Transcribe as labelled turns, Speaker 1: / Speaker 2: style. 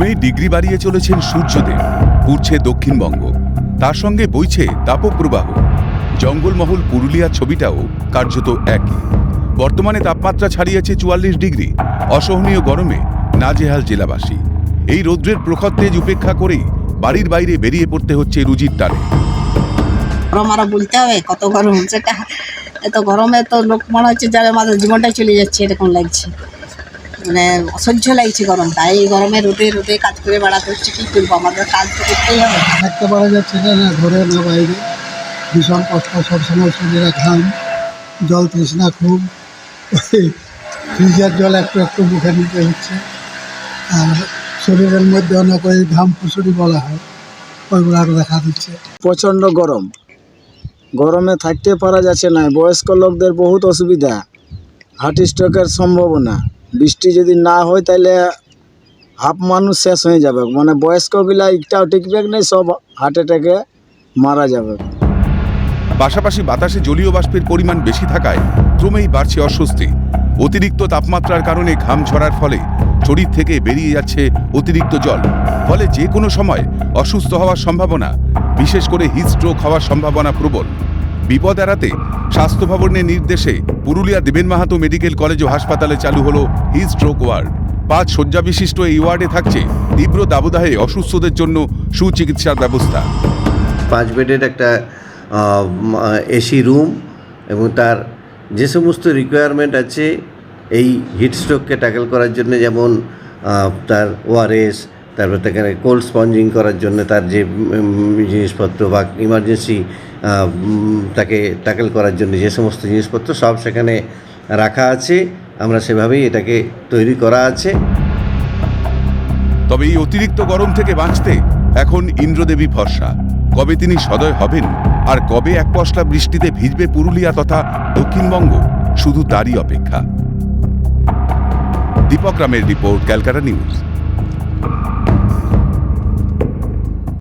Speaker 1: ক্রমেই ডিগ্রি বাড়িয়ে চলেছেন সূর্যদেব পুড়ছে দক্ষিণবঙ্গ। তার সঙ্গে বইছে তাপপ্রবাহ। জঙ্গলমহল পুরুলিয়ার ছবিটাও কার্যত একই। বর্তমানে তাপমাত্রা ছাড়িয়েছে চুয়াল্লিশ ডিগ্রি। অসহনীয় গরমে নাজেহাল জেলাবাসী। এই রৌদ্রের প্রখর তেজ উপেক্ষা করেই বাড়ির বাইরে বেরিয়ে পড়তে হচ্ছে রুজির টানে
Speaker 2: বলতে হবে, কত গরম এত গরমে তো লোক মনে হচ্ছে যারা আমাদের জীবনটাই চলে যাচ্ছে, এরকম লাগছে। মানে অসহ্য লাগছে গরমটা এই গরমে রোদে রোদে কাজ করে বেড়াতে হচ্ছে কী করব? আমাদের কাজ তো করতেই হবে।
Speaker 3: থাকতে পারা যাচ্ছে না না ঘরে না বাইরে ভীষণ কষ্ট সবসময় শরীরে ঘাম জল তৃষ্ণা খুব। ফ্রিজের জল একটু একটু মুখে নিতে হচ্ছে। আর শরীরের মধ্যে অনেক ওই ঘাম ফুসুরি বলা হয় ওইগুলো আরও দেখা দিচ্ছে।
Speaker 4: প্রচণ্ড গরম। গরমে থাকতে পারা যাচ্ছে না। বয়স্ক লোকদের বহুত অসুবিধা। হার্ট স্ট্রোকের সম্ভাবনা। বৃষ্টি যদি না হয় তাহলে হাফ মানুষ শেষ হয়ে যাবে। মানে বয়স্কগুলা একটাও টিকবে নেই সব হার্ট অ্যাটাকে মারা যাবে।
Speaker 1: পাশাপাশি বাতাসে জলীয় বাষ্পের পরিমাণ বেশি থাকায় ক্রমেই বাড়ছে অস্বস্তি। অতিরিক্ত তাপমাত্রার কারণে ঘাম ঝরার ফলে শরীর থেকে বেরিয়ে যাচ্ছে অতিরিক্ত জল। ফলে যে কোনো সময় অসুস্থ হওয়ার সম্ভাবনা, বিশেষ করে হিটস্ট্রোক হওয়ার সম্ভাবনা প্রবল। বিপদ এড়াতে স্বাস্থ্য ভবনের নির্দেশে পুরুলিয়া দেবেন মাহাতো মেডিকেল কলেজ ও হাসপাতালে চালু হলো হিটস্ট্রোক ওয়ার্ড। পাঁচ শয্যা বিশিষ্ট এই ওয়ার্ডে থাকছে তীব্র দাবদাহে অসুস্থদের জন্য সুচিকিৎসার ব্যবস্থা।
Speaker 5: পাঁচ বেডের একটা এসি রুম এবং তার যে সমস্ত রিকোয়ারমেন্ট আছে এই হিট স্ট্রোককে ট্যাকেল করার জন্য যেমন তার ওআরএস তারপর সেখানে কোল্ড স্পঞ্জিং করার জন্য তার যে জিনিসপত্র বা ইমার্জেন্সি তাকে ট্যাকেল করার জন্য যে সমস্ত জিনিসপত্র সব সেখানে রাখা আছে। আমরা সেভাবেই এটাকে তৈরি করা আছে।
Speaker 1: তবে এই অতিরিক্ত গরম থেকে বাঁচতে এখন ইন্দ্রদেবী ভরসা। কবে তিনি সদয় হবেন আর কবে এক পশলা বৃষ্টিতে ভিজবে পুরুলিয়া তথা দক্ষিণবঙ্গ, শুধু তারই অপেক্ষা। দীপক রামের রিপোর্ট, ক্যালকাটা নিউজ।